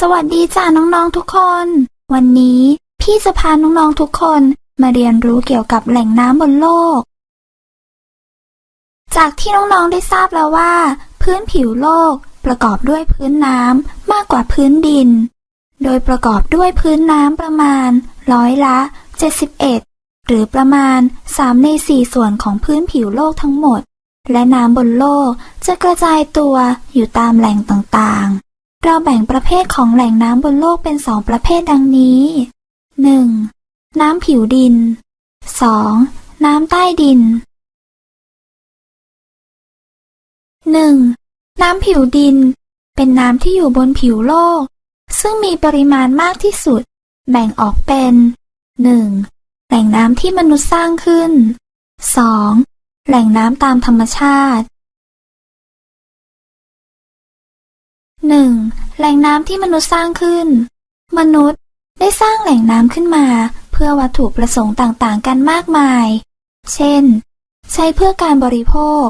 สวัสดีจ้าน้องๆทุกคน วันนี้พี่จะพาน้องๆทุกคนมาเรียนรู้เกี่ยวกับแหล่งน้ำบนโลก จากที่น้องๆได้ทราบแล้วว่า พื้นผิวโลกประกอบด้วยพื้นน้ำมากกว่าพื้นดิน โดยประกอบด้วยพื้นน้ำประมาณร้อยละ 71 หรือประมาณ 3 ใน 4 ส่วนของพื้นผิวโลกทั้งหมด และน้ำบนโลกจะกระจายตัวอยู่ตามแหล่งต่างๆ เราแบ่งประเภทของแหล่งน้ำบนโลกเป็นสองประเภทดังนี้ 1. น้ำผิวดิน 2. น้ำใต้ดิน 1. น้ำผิวดิน เป็นน้ำที่อยู่บนผิวโลก ซึ่งมีปริมาณมากที่สุด แบ่งออกเป็น 1. แหล่งน้ำที่มนุษย์สร้างขึ้น 2. แหล่งน้ำตามธรรมชาติ 1. แหล่งน้ำที่มนุษย์สร้างขึ้น มนุษย์ได้สร้างแหล่งน้ำขึ้นมา เพื่อวัตถุประสงค์ต่างๆ กันมากมาย เช่น ใช้เพื่อการบริโภค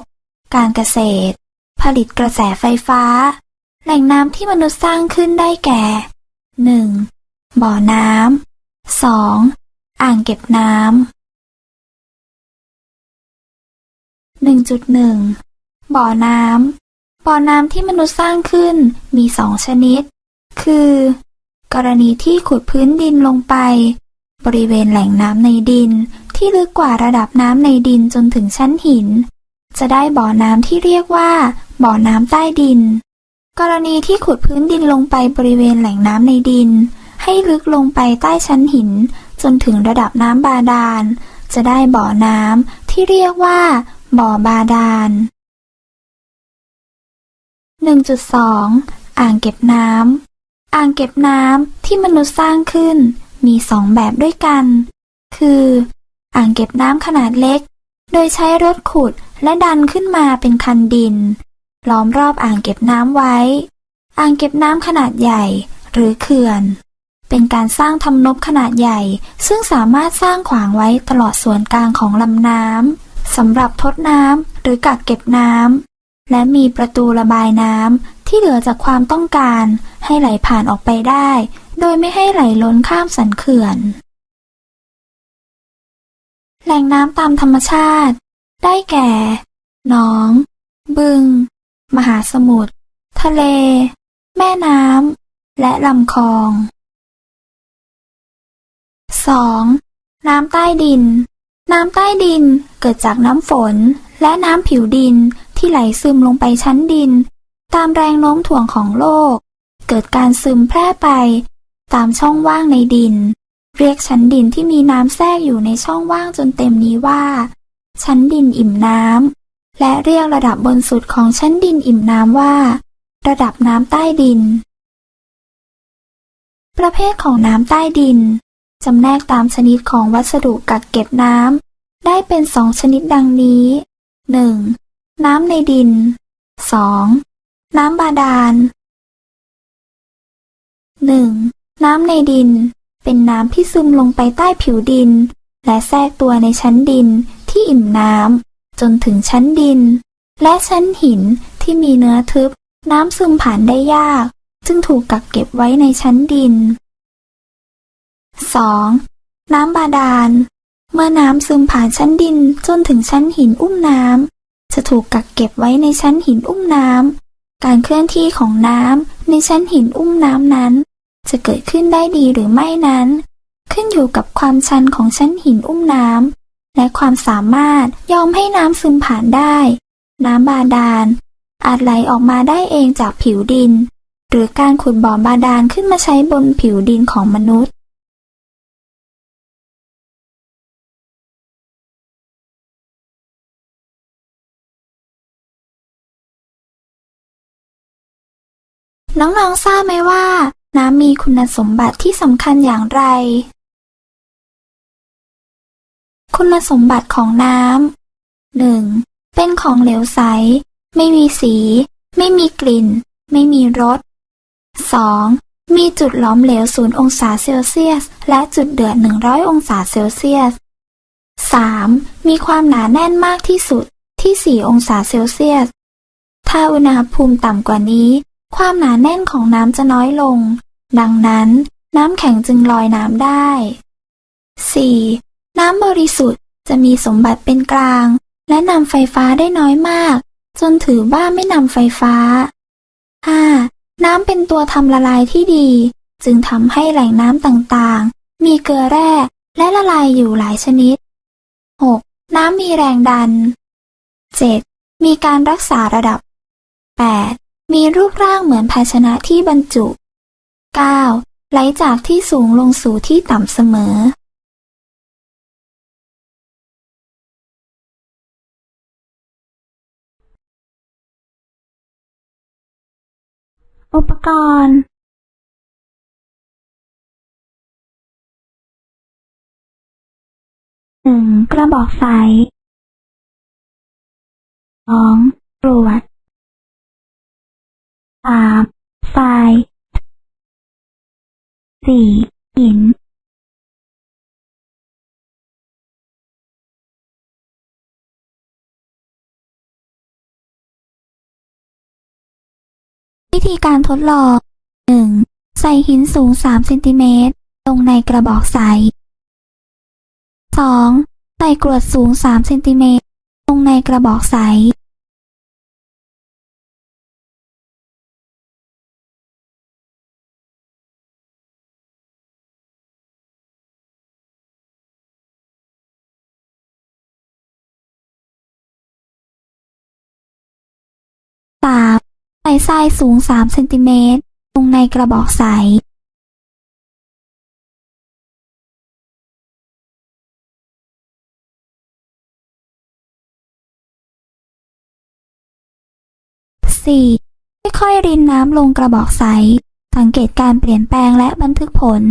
การเกษตร ผลิตกระแสไฟฟ้า แหล่งน้ำที่มนุษย์สร้างขึ้นได้แก่ 1. บ่อน้ำ 2. อ่างเก็บน้ำ 1.1 บ่อน้ำ บ่อน้ำที่มนุษย์สร้างขึ้นมีสองชนิด คือ กรณีที่ขุดพื้นดินลงไป บริเวณแหล่งน้ำในดินที่ลึกกว่าระดับน้ำในดินจนถึงชั้นหิน จะได้บ่อน้ำที่เรียกว่า บ่อน้ำใต้ดิน กรณีที่ขุดพื้นดินลงไปบริเวณแหล่งน้ำในดิน ให้ลึกลงไปใต้ชั้นหิน จนถึงระดับน้ำบาดาล จะได้บ่อน้ำที่เรียกว่า บ่อบาดาล 1.2 อ่างเก็บน้ำ อ่างเก็บน้ำที่มนุษย์สร้างขึ้นมีสองแบบด้วยกัน คือ อ่างเก็บน้ำขนาดเล็ก โดยใช้รถขุดและดันขึ้นมาเป็นคันดิน ล้อมรอบอ่างเก็บน้ำไว้ อ่างเก็บน้ำขนาดใหญ่หรือเขื่อน เป็นการสร้างทำนบขนาดใหญ่ ซึ่งสามารถสร้างขวางไว้ตลอดส่วนกลางของลำน้ำสำหรับทดน้ำหรือกักเก็บน้ำ และมีประตูระบายน้ำที่เหลือจากความต้องการให้ไหลผ่านออกไปได้ โดยไม่ให้ไหลล้นข้ามสันเขื่อน แหล่งน้ำตามธรรมชาติ ได้แก่ หนอง บึง มหาสมุทร ทะเล แม่น้ำ และลำคลอง 2. น้ำใต้ดิน น้ำใต้ดินเกิดจากน้ำฝนและน้ำผิวดิน ที่ไหลซึมลงไปชั้นดิน ตามแรงโน้มถ่วงของโลก เกิดการซึมแพร่ไป ตามช่องว่างในดิน เรียกชั้นดินที่มีน้ำแทรกอยู่ในช่องว่างจนเต็มนี้ว่า ชั้นดินอิ่มน้ำและเรียกระดับบนสุดของชั้นดินอิ่มน้ำว่า ระดับน้ำใต้ดิน ประเภทของน้ำใต้ดินจำแนกตามชนิดของวัสดุกักเก็บน้ำได้เป็นสองชนิดดังนี้ 1. น้ำในดิน 2. น้ำบาดาล 1. น้ำในดิน เป็นน้ำที่ซึมลงไปใต้ผิวดิน และแทรกตัวในชั้นดินที่อิ่มน้ำจนถึงชั้นดิน และชั้นหินที่มีเนื้อทึบ น้ำซึมผ่านได้ยาก จึงถูกกักเก็บไว้ในชั้นดิน 2. น้ำบาดาล เมื่อน้ำซึมผ่านชั้นดินจนถึงชั้นหินอุ้มน้ำ จะถูกกักเก็บไว้ในชั้นหินอุ้มน้ำ การเคลื่อนที่ของน้ำในชั้นหินอุ้มน้ำนั้น จะเกิดขึ้นได้ดีหรือไม่นั้น ขึ้นอยู่กับความชันของชั้นหินอุ้มน้ำ และความสามารถยอมให้น้ำซึมผ่านได้ น้ำบาดาลอาจไหลออกมาได้เองจากผิวดิน หรือการขุดบ่อบาดาลขึ้นมาใช้บนผิวดินของมนุษย์ น้องๆทราบไหมว่า น้ำมีคุณสมบัติที่สำคัญอย่างไร คุณสมบัติของน้ำ 1. เป็นของเหลวใส ไม่มีสี ไม่มีกลิ่น ไม่มีรส 2. มีจุดหลอมเหลว 0 องศาเซลเซียส และจุดเดือด 100 องศาเซลเซียส 3. มีความหนาแน่นมากที่สุดที่ 4 องศาเซลเซียส ถ้าอุณหภูมิต่ำกว่านี้ ความหนาแน่นของน้ำจะน้อยลง ดังนั้น น้ำแข็งจึงลอยน้ำได้ 4. น้ำบริสุทธิ์จะมีสมบัติเป็นกลาง และนำไฟฟ้าได้น้อยมาก จนถือว่าไม่นำไฟฟ้า 5. น้ำเป็นตัวทำละลายที่ดี จึงทำให้แหล่งน้ำต่างๆ มีเกลือแร่และละลายอยู่หลายชนิด 6. น้ำมีแรงดัน 7. มีการรักษาระดับ 8. มีรูปร่างเหมือนภาชนะที่บรรจุ 9. ไหลจากที่สูงลงสู่ที่ต่ำเสมอ อุปกรณ์หนึ่งกระบอกใสสองกรวด สามทรายสี่หินวิธีการทดลอง 1. ใส่หินสูง 3 เซนติเมตร ลงในกระบอกใส 2. ใส่กรวดสูง 3 เซนติเมตร ลงในกระบอกใส 3. ใส่ทรายสูง 3 เซนติเมตร ลงในกระบอกใส 4. ค่อยๆรินน้ำลงกระบอกใส สังเกตการเปลี่ยนแปลงและบันทึกผล